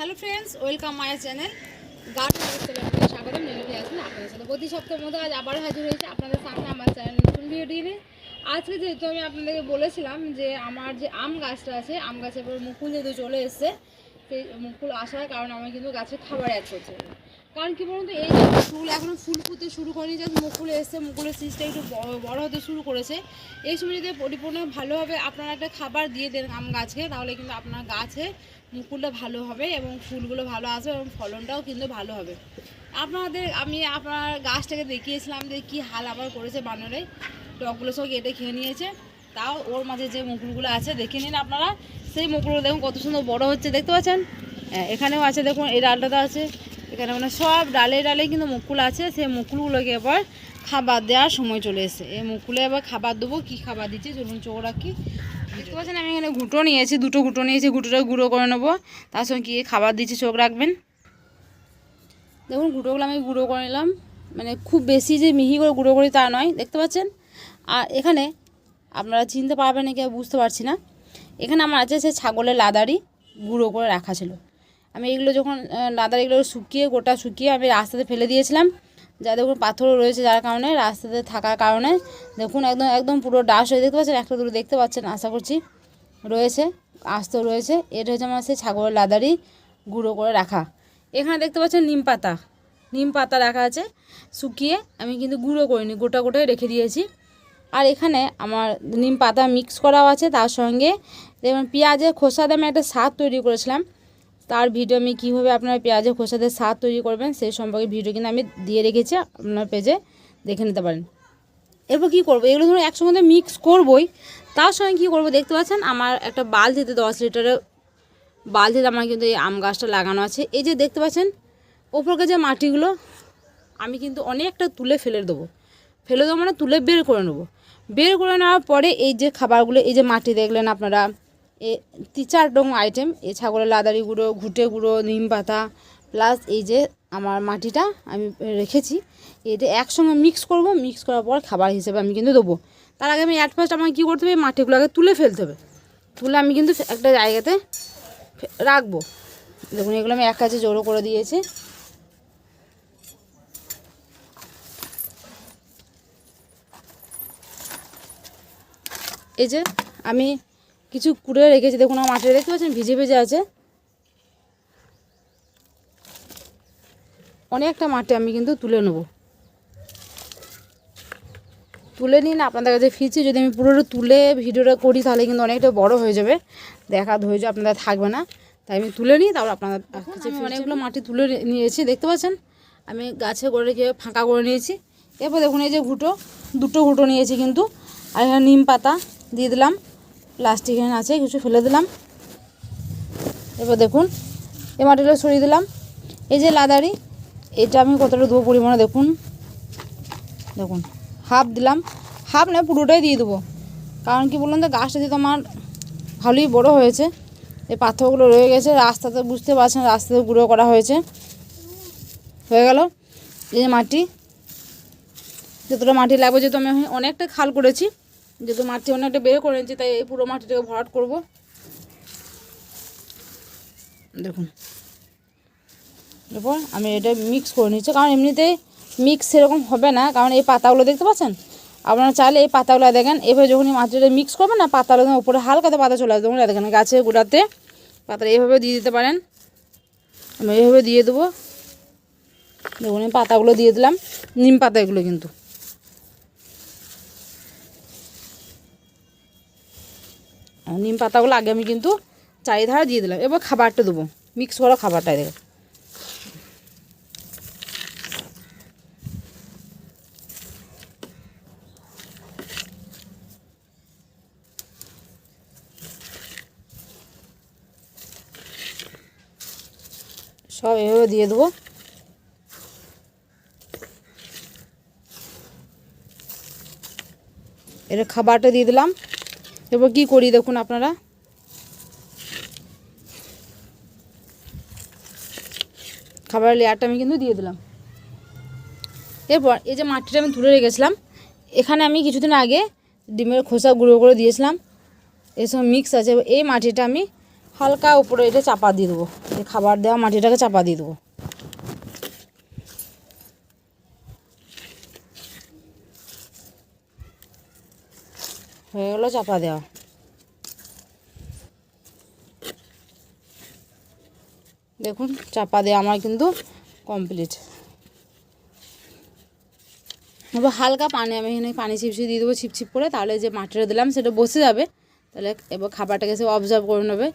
Hello friends welcome my channel garden চলে আপনাদের স্বাগতম নীলভি আসুন আপনাদের সাথে। প্রতি সপ্তাহের মধ্যে আজ আবার হাজির হয়েছে আপনাদের সামনে আমার চ্যানেল নতুন ভিডিও নিয়ে। আজকে যেহেতু আমি আপনাদেরকে বলেছিলাম যে আমার যে আম গাছটা আছে, আম গাছের পর মুকুল যেহেতু চলে এসছে, সেই মুকুল আসার কারণে আমি কিন্তু গাছে খাবার অ্যাড হবে কারণ কি বলুন তো এই যে ফুল এখনও ফুল ফুটতে শুরু করেনি জাস্ট মুকুল এসছে মুকুলের সিজটা একটু বড় হতে শুরু করেছে। এই সময় যদি পরিপূর্ণ ভালোভাবে আপনারা একটা খাবার দিয়ে দেন আম গাছকে তাহলে কিন্তু আপনার গাছে মুকুলটা ভালো হবে এবং ফুলগুলো ভালো আসবে এবং ফলনটাও কিন্তু ভালো হবে। আপনাদের আমি আপনার গাছটাকে দেখিয়েছিলাম যে কী হাল আবার করেছে বানরে। টকগুলো সব কেটে খেয়ে নিয়েছে। তাও ওর মাঝে যে মুকুলগুলো আছে দেখে নিন আপনারা। সেই মুকুলগুলো দেখুন কত সুন্দর বড় হচ্ছে দেখতে পাচ্ছেন? হ্যাঁ, এখানেও আছে দেখুন এই ডালটাতে আছে। এখানে মানে সব ডালে ডালে কিন্তু মুকুল আছে সেই মুকুলগুলোকে এবার খাবার দেওয়ার সময় চলে এসেছে। এই মুকুলে এবার খাবার দেবো, কী খাবার দিচ্ছে চলুন চোখ রাখি। দেখতে পাচ্ছেন, আমি এখানে ঘুটো নিয়েছি, দুটো ঘুটো নিয়েছি, ঘুটোটা গুঁড়ো করে নেব। তার সঙ্গে কী খাবার দিচ্ছি চোখ রাখবেন। দেখুন গুঁড়োগুলো আমি গুঁড়ো করে নিলাম। মানে খুব বেশি যে মিহি করে গুঁড়ো করি তা নয়, দেখতে পাচ্ছেন? আর এখানে আপনারা চিনতে পারবেন নাকি বুঝতে পারছি না। এখানে আমার আছে, সে ছাগলের লাদারি গুঁড়ো করে রাখা ছিল। আমি এগুলো যখন লাদার এগুলো শুকিয়ে, গোটা শুকিয়ে আমি রাস্তাতে ফেলে দিয়েছিলাম। যা দেখুন পাথর রয়েছে যার কারণে, রাস্তাতে থাকার কারণে। দেখুন একদম একদম পুরো ডাস হয়ে, দেখতে পাচ্ছেন? একটা দুটো দেখতে পাচ্ছেন, আশা করছি রয়েছে আস্ত রয়েছে। এটা হচ্ছে আমার সেই ছাগলের লাদারি গুঁড়ো করে রাখা। এখানে দেখতে পাচ্ছেন নিম পাতা। নিম পাতা রাখা আছে, শুকিয়ে আমি কিন্তু গুঁড়ো করিনি, গোটা গোটাই রেখে দিয়েছি। আর এখানে আমার নিম পাতা মিক্স করাও আছে, তার সঙ্গে দেখুন পেঁয়াজের খোসা দিয়ে আমি একটা স্বাদ তৈরি করেছিলাম। তার ভিডিও আমি কীভাবে আপনার পেঁয়াজের খোসা দিয়ে স্বাদ তৈরি করবেন, সেই সম্পর্কে ভিডিও কিন্তু আমি দিয়ে রেখেছি, আপনার পেজে দেখে নিতে পারেন। এরপর কী করব? এগুলো ধরুন একসঙ্গে মিক্স করবই, তার সঙ্গে কী করব দেখতে পাচ্ছেন? আমার একটা বালতিতে দশ লিটারের বালতিতে আমার কিন্তু এই আম গাছটা লাগানো আছে। এই যে দেখতে পাচ্ছেন ওপরকে যে মাটিগুলো, আমি কিন্তু অনেকটা তুলে ফেলে দেবো। ফেলে দেবো মানে তুলে বের করে নেব। বের করে নেওয়ার পরে এই যে খাবারগুলো, এই যে মাটি দেখলেন আপনারা এ চার রকম আইটেম এ ছাগলের লাদারি গুঁড়ো, ঘুটে গুঁড়ো, নিম পাতা প্লাস এই যে আমার মাটিটা আমি রেখেছি, এটা একসঙ্গে মিক্স করব মিক্স করার পর খাবার হিসেবে আমি কিন্তু দেবো। তার আগে আমি অ্যাট ফার্স্ট আমাকে কী করতে হবে মাটিগুলো আগে তুলে ফেলতে হবে। তুলে আমি কিন্তু একটা জায়গাতে রাখব। দেখুন, এগুলো আমি এক কাছে জড়ো করে দিয়েছি। এই যে আমি কিছু কুড়ে রেখেছি। দেখুন আমার মাটিটা দেখতে পাচ্ছেন? ভিজে ভিজে আছে। অনেকটা মাটি আমি কিন্তু তুলে নেব। তুলে নিন আপনাদের কাছে ফিরছি। যদি আমি পুরোটা তুলে ভিডিওটা করি তাহলে কিন্তু অনেকটা বড় হয়ে যাবে। দেখা ধৈর্য আপনাদের থাকবে না। তাই আমি তুলে নিই তারপর আপনাদের কাছে আমি অনেকগুলো মাটি তুলে নিয়েছি দেখতে পাচ্ছেন? আমি গাছে করে রেখে ফাঁকা করে নিয়েছি। এরপর দেখুন এই যে ঘুটো দুটো ঘুটো নিয়েছি কিন্তু। আর এখানে নিম পাতা দিয়ে দিলাম। প্লাস্টিক এখানে আছে, কিছু ফেলে দিলাম। এরপর দেখুন, এই মাটিগুলো সরিয়ে দিলাম। এই যে লাদারি এটা আমি কতটা দেবো পরিমাণে দেখুন। দেখুন হাফ দিলাম। হাফ না, পুরোটাই দিয়ে দেবো। কারণ কি বলুন তো, গাছটা যেহেতু আমার ভালোই বড় হয়েছে, এই পাথরগুলো রয়ে গেছে, রাস্তাতে বুঝতে পারছেন, রাস্তাতে গুঁড়ো করা হয়েছে। হয়ে গেল। এই যে মাটি, যতটা মাটি লাগবে, যেহেতু আমি অনেকটা খাল করেছি যেহেতু মাটি অনেকটা বের করে নিয়েছি তাই এই পুরো মাটিটাকে ভরাট করব। দেখুন। এরপর আমি এটা মিক্স করে নিচ্ছি, কারণ এমনিতেই মিক্স সেরকম হবে না, কারণ এই পাতাগুলো দেখতে পাচ্ছেন? আপনারা চাইলে এই পাতাগুলো দেখেন, এভাবে যখনই মাটিটা মিক্স করবেন না, পাতাগুলো যখন উপরে হালকাতে পাতা চলে আসবে। তখন দেখেন গাছের গোড়াতে পাতাটা এইভাবে দিয়ে দিতে পারেন। আমি এইভাবে দিয়ে দেবো। দেখুন পাতাগুলো দিয়ে দিলাম, নিম পাতা এগুলো কিন্তু। নিম পাতাগুলো আগে আমি কিন্তু চারিধারে দিয়ে দিলাম। এবার খাবারটা দেবো। মিক্স করা খাবারটা দেখো। সব এভাবে দিয়ে দেবো। এটা খাবারটা দিয়ে দিলাম। এরপর কী করি দেখুন আপনারা? খাবারের লেয়ারটা আমি কিন্তু দিয়ে দিলাম। এরপর এই যে মাটিটা আমি তুলে রেখেছিলাম, এখানে আমি কিছুদিন আগে ডিমের খোসা গুঁড়ো করে দিয়েছিলাম। এসব মিক্স আছে এই মাটিটা আমি হালকা উপরে এটা চাপা দিয়ে দেবো। এই খাবার দেওয়া মাটিটাকে চাপা দিয়ে দেবো। হয়ে গেলো চাপা দেওয়া দেখুন, চাপা দেওয়া আমার কিন্তু কমপ্লিট এবার হালকা পানি, আমি এখানে পানি ছিপছিপ দিয়ে দেবো, ছিপছিপ করে তাহলে যে মাটিটা দিলাম সেটা বসে যাবে। তাহলে এবার খাবারটাকে সে অবজার্ভ করে নেবে।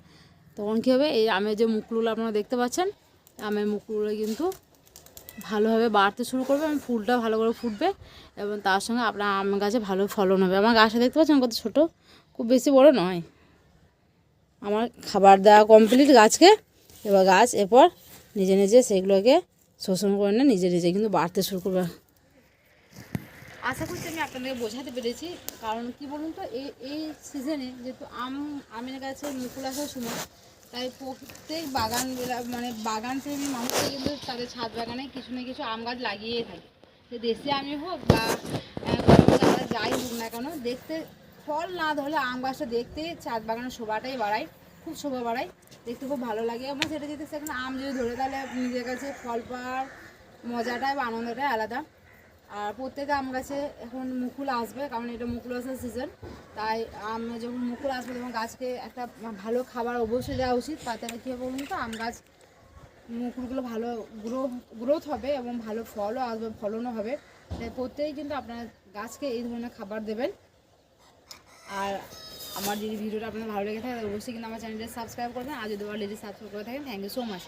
তখন কী হবে, এই আমের যে মুখগুলো আপনারা দেখতে পাচ্ছেন, আমের মুখগুলো কিন্তু ভালোভাবে বাড়তে শুরু করবে এবং ফুলটা ভালো করে ফুটবে এবং তার সঙ্গে আপনার আম গাছে ভালো ফলন হবে। আমার গাছটা দেখতে পাচ্ছেন কত ছোটো? খুব বেশি বড় নয়। আমার খাবার দেওয়া কমপ্লিট গাছকে। এবার গাছ এরপর নিজে নিজে সেগুলোকে শোষণ করে নিয়ে নিজে নিজে কিন্তু বাড়তে শুরু করবে। আশা করছি আমি আপনাদেরকে বোঝাতে পেরেছি। কারণ কি বলুন তো এই এই সিজনে যেহেতু আম আমের গাছে মুকুল আসার সময় তাই প্রত্যেক বাগান মানে বাগান প্রেমী মানুষরা কিন্তু তাদের ছাদ বাগানে কিছু না কিছু আম গাছ লাগিয়েই থাকে। সে দেশে আমি হোক বা আহ, যাই হোক না কেন দেখতে ফল না ধরলে আম গাছটা দেখতে ছাদ বাগানের শোভাটাই বাড়ায় খুব শোভা বাড়ায় দেখতে খুব ভালো লাগে। এবং সেটা যদি সেখানে আম যদি ধরে তাহলে নিজের কাছে ফল পাওয়ার মজাটাই বা আনন্দটাই আলাদা। আর প্রত্যেক আম গাছে এখন মুকুল আসবে, কারণ এটা মুকুল আসার সিজন তাই আম যখন মুকুল আসবে তখন গাছকে একটা ভালো খাবার অবশ্যই দেওয়া উচিত। তাতে কী হবে বলুন তো? আম গাছ মুকুলগুলো ভালো গ্রো গ্রোথ হবে এবং ভালো ফলও আসবে, ফলনও হবে। তাই প্রত্যেকেই কিন্তু আপনার গাছকে এই ধরনের খাবার দেবেন। আর আমার যদি ভিডিওটা আপনার ভালো লেগে থাকে অবশ্যই কিন্তু আমার চ্যানেলটা সাবস্ক্রাইব করবেন আর যদি অলরেডি সাবস্ক্রাইব করে থাকেন থ্যাংক ইউ সো মাচ